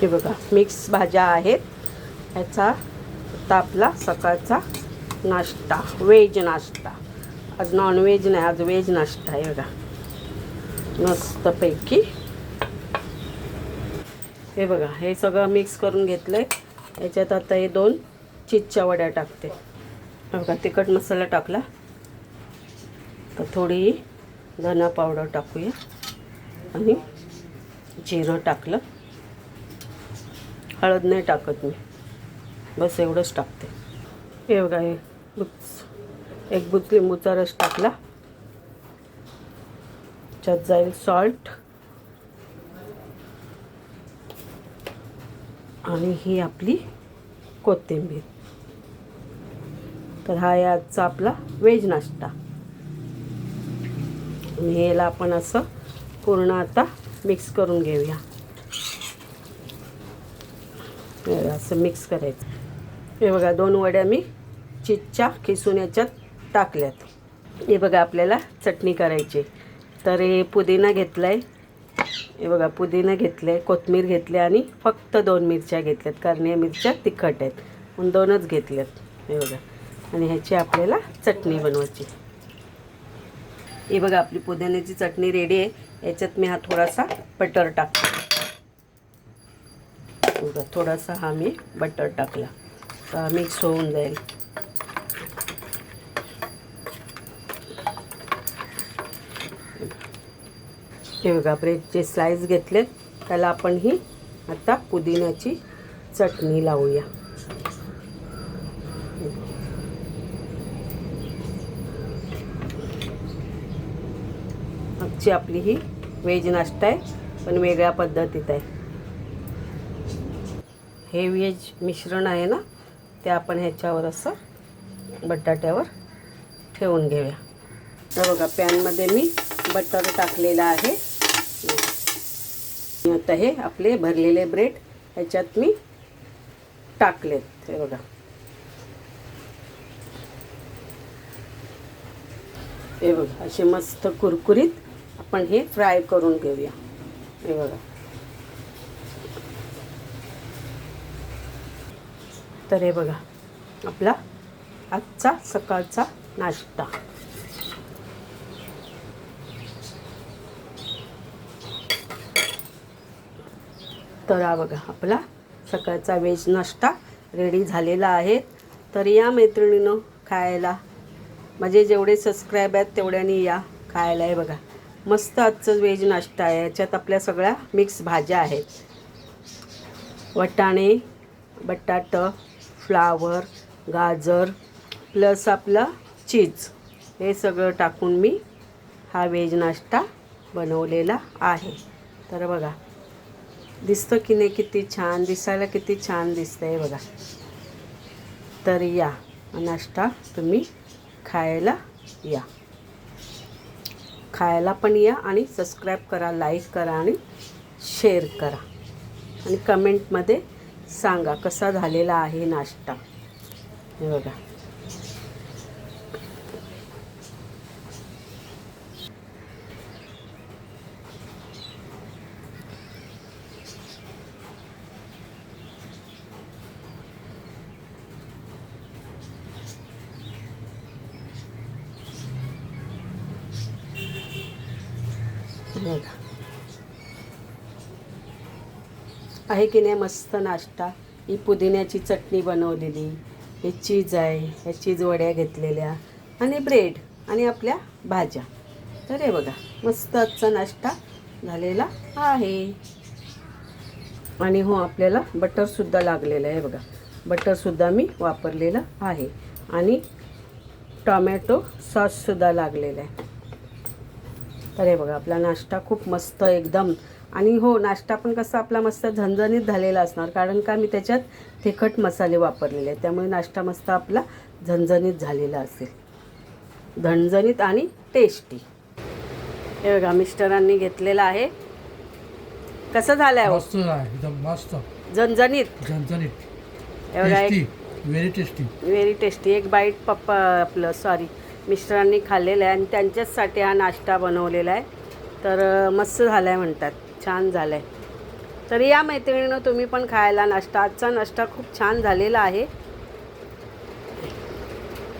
हे बघा मिक्स भाज्या आहेत. ह्याचा आता आपला सकाळचा नाश्ता व्हेज नाश्ता. आज नॉनव्हेज नाही आज व्हेज नाश्ता आहे बघा. मस्तपैकी. हे बघा हे सगळं मिक्स करून घेतलं आहे याच्यात आता हे दोन चीजच्या वड्या टाकते. बघा तिखट मसाला टाकला. तर थोडी धना पावडर टाकूया. आणि जिरं टाकलं. हळद नाही टाकत मी. बस एवढंच टाकते. हे बघा हे बुच एक बुच लिंबूचा रस टाकला. त्यात जाईल सॉल्ट आणि ही आपली कोथिंबीर. तर हा आजचा आपला व्हेज नाश्ता. आणि याला आपण असं पूर्ण आता मिक्स करून घेऊया. असं मिक्स करायचं. हे बघा दोन वड्या मी चिचच्या खिसून याच्यात टाकल्यात. हे बघा आपल्याला चटणी करायची. तर हे पुदिना घेतला आहे हे बघा पुदिना घेतलं आहे कोथमीर घेतली आणि फक्त दोन मिरच्या घेतल्यात कारण या मिरच्या तिखट आहेत. म्हणून दोनच घेतल्यात. हे बघा. आणि ह्याची आपल्याला चटणी बनवायची. हे बघा आपली पुदिन्याची चटणी रेडी आहे. याच्यात मी हा थोडासा बटर टाकतो. बघा थोडासा हा मी बटर टाकला. तर हा मिक्स होऊन जाईल. हे बघा ब्रेडचे स्लाइस घेतलेत. त्याला आपण ही आता पुदिन्याची चटणी लावूया. आजची आपली ही व्हेज नाश्ता आहे पण वेगळ्या पद्धतीत आहे. हे व्हेज मिश्रण आहे ना ते आपण ह्याच्यावर असं बटाट्यावर ठेवून घेऊया. तर बघा पॅनमध्ये मी बटर टाकलेलं आहे. आता हे आपले भरलेले ब्रेड ह्याच्यात मी टाकलेत हे बघा. हे बघा असे मस्त कुरकुरीत आपण हे फ्राय करून घेऊया. हे बघा. तर हे बघा आपला आजचा सकाळचा नाश्ता. तर हा बघा आपला सकाळचा व्हेज नाश्ता रेडी झालेला आहे. तर या मैत्रिणीनं खायला माझे जेवढे सबस्क्राईब आहेत तेवढ्यानी या खायला आहे बघा. मस्त आजचं व्हेज नाश्ता आहे. याच्यात आपल्या सगळ्या मिक्स भाज्या आहेत. वटाणे बटाटं फ्लावर गाजर प्लस आपलं चीज हे सगळं टाकून मी हा व्हेज नाश्ता बनवलेला आहे. तर बघा दिसतं की नाही किती छान दिसायला किती छान दिसतं आहे बघा. तर या नाश्ता तुम्ही खायला या. खायला पण या आणि सबस्क्राईब करा लाईक करा आणि शेअर करा. आणि कमेंटमध्ये सांगा कसा झालेला आहे नाश्ता? हे बघा. बघा. आहे की नाही मस्त नाश्ता? ही पुदिन्याची चटणी बनवलेली हे चीज आहे ह्या चीज वड्या घेतलेल्या आणि ब्रेड आणि आपल्या भाज्या. तर हे बघा मस्त आजचा नाश्ता झालेला आहे. आणि हो आपल्याला बटरसुद्धा लागलेलं आहे बघा. बटरसुद्धा मी वापरलेलं आहे. आणि टॉमॅटो सॉससुद्धा लागलेला आहे. तर हे बघा आपला नाश्ता खूप मस्त एकदम आणि हो नाश्ता पण कसा आपला मस्त झणझणीत झालेला असणार कारण का मी त्याच्यात तिखट मसाले वापरलेले आहेत. त्यामुळे नाश्ता मस्त आपला झणझणीत झालेला असेल. झणझणीत आणि टेस्टी हे बघा मिस्टरांनी घेतलेला आहे. कसं झालं आहे मस्त आहे एकदम मस्त. झणझणीत. झणझणीत. हे बघा एक tasty very tasty very tasty एक बाईट पप्पा आपलं सॉरी मिस्टरांनी खाल्लेलं आहे आणि त्यांच्याचसाठी हा नाश्ता बनवलेला आहे. तर मस्त झाला आहे म्हणतात. छान झालं आहे तर या मैत्रिणीनं तुम्ही पण खायला नाश्ता आजचा नाश्ता खूप छान झालेला आहे.